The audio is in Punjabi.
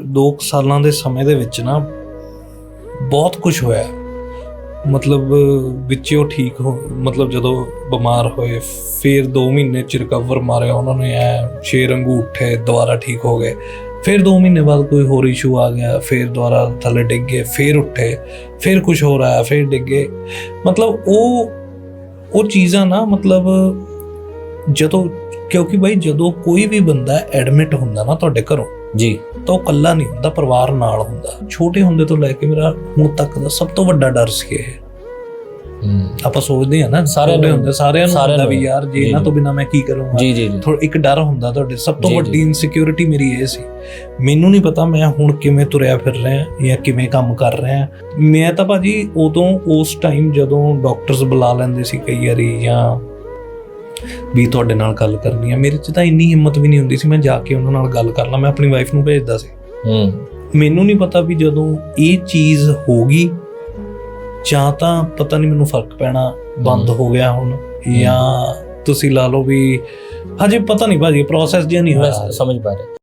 2 ਸਾਲਾਂ ਦੇ ਸਮੇਂ ਦੇ ਵਿੱਚ ਨਾ ਬਹੁਤ ਕੁਝ ਹੋਇਆ। ਮਤਲਬ ਵਿੱਚ ਉਹ ਠੀਕ ਹੋ, ਮਤਲਬ ਜਦੋਂ ਬਿਮਾਰ ਹੋਏ, ਫਿਰ 2 ਮਹੀਨੇ ਚ ਰਿਕਵਰ ਮਾਰਿਆ ਉਹਨਾਂ ਨੇ, ਐ ਛੇ ਰੰਗੂ ਉੱਠੇ, ਦੁਬਾਰਾ ਠੀਕ ਹੋ ਗਏ। ਫਿਰ 2 ਮਹੀਨੇ ਬਾਅਦ ਕੋਈ ਹੋਰ ਇਸ਼ੂ ਆ ਗਿਆ, ਫਿਰ ਦੁਬਾਰਾ ਥੱਲੇ ਡਿੱਗ ਗਏ, ਫਿਰ ਉੱਠੇ, ਫਿਰ ਕੁਝ ਹੋ ਰਿਹਾ ਫਿਰ ਡਿੱਗੇ ਮਤਲਬ ਉਹ ਉਹ ਚੀਜ਼ਾਂ ਨਾ, ਮਤਲਬ ਜਦੋਂ, ਕਿਉਂਕਿ ਭਾਈ ਜਦੋਂ ਕੋਈ ਵੀ ਬੰਦਾ ਐਡਮਿਟ ਹੁੰਦਾ ਨਾ ਤੁਹਾਡੇ ਘਰੋਂ ਜੀ। ਤਾਂ ਉਹ ਇਕੱਲਾ ਨਹੀਂ ਹੁੰਦਾ ਪਰਿਵਾਰ ਨਾਲ ਹੁੰਦਾ। ਛੋਟੇ ਹੁੰਦੇ ਤੋਂ ਲੈ ਕੇ ਮੇਰਾ ਹੁਣ ਤੱਕ ਦਾ ਸਭ ਤੋਂ ਵੱਡਾ ਡਰ ਸੀ ਇਹ। ਆਪਾਂ ਸੋਚਦੇ ਆ ਨਾ ਸਾਰਿਆਂ ਨੂੰ- ਹੁੰਦੇ ਸਾਰਿਆਂ ਨੂੰ ਹੁੰਦਾ ਵੀ। ਯਾਰ ਜੇ ਇਹਨਾਂ। ਤੋਂ ਬਿਨਾ ਮੈਂ ਕੀ ਕਰੂੰਗਾ? ਜੀ ਜੀ ਥੋੜਾ ਇੱਕ ਡਰ ਹੁੰਦਾ ਤੁਹਾਡੇ ਸਭ ਤੋਂ। ਵੱਡੀ ਇਨਸਿਕਿਉਰਿਟੀ ਮੇਰੀ ਇਹ ਸੀ। ਮੈਨੂੰ ਨਹੀਂ ਪਤਾ ਮੈਂ ਹੁਣ ਕਿਵੇਂ ਤੁਰਿਆ ਫਿਰ ਰਿਹਾ ਜਾਂ ਕਿਵੇਂ ਕੰਮ ਕਰ ਰਿਹਾ ਮੈਂ ਤਾਂ ਭਾਜੀ ਉਦੋਂ ਉਸ ਟਾਈਮ ਜਦੋਂ ਡਾਕਟਰਸ ਬੁਲਾ ਲੈਂਦੇ ਸੀ ਕਈ ਵਾਰੀ ਜਾਂ ਵੀ ਤੁਹਾਡੇ ਨਾਲ ਗੱਲ ਕਰਨੀ ਆ। ਮੇਰੇ 'ਚ ਤਾਂ ਇੰਨੀ ਹਿੰਮਤ ਵੀ ਨਹੀਂ ਹੁੰਦੀ ਸੀ ਮੈਂ ਜਾ ਕੇ ਉਹਨਾਂ ਨਾਲ ਗੱਲ ਕਰ ਲਾਂ। ਮੈਂ ਆਪਣੀ ਵਾਈਫ ਨੂੰ ਭੇਜਦਾ ਸੀ। ਹੂੰ। ਮੈਨੂੰ ਨਹੀਂ ਪਤਾ ਵੀ ਜਦੋਂ ਇਹ ਚੀਜ਼ ਹੋ ਗਈ ਜਾਂ ਤਾਂ ਪਤਾ ਨਹੀਂ ਮੈਨੂੰ ਫ਼ਰਕ ਪੈਣਾ ਬੰਦ ਹੋ। ਗਿਆ ਹੁਣ ਜਾਂ ਤੁਸੀਂ ਲਾ ਲਓ ਵੀ ਹਜੇ ਪਤਾ ਨਹੀਂ ਭਾਜੀ ਪ੍ਰੋਸੈਸ ਜਿਹਾ ਨਹੀਂ ਹੋਇਆ। ਸਮਝ ਪਾ ਰਿਹਾ।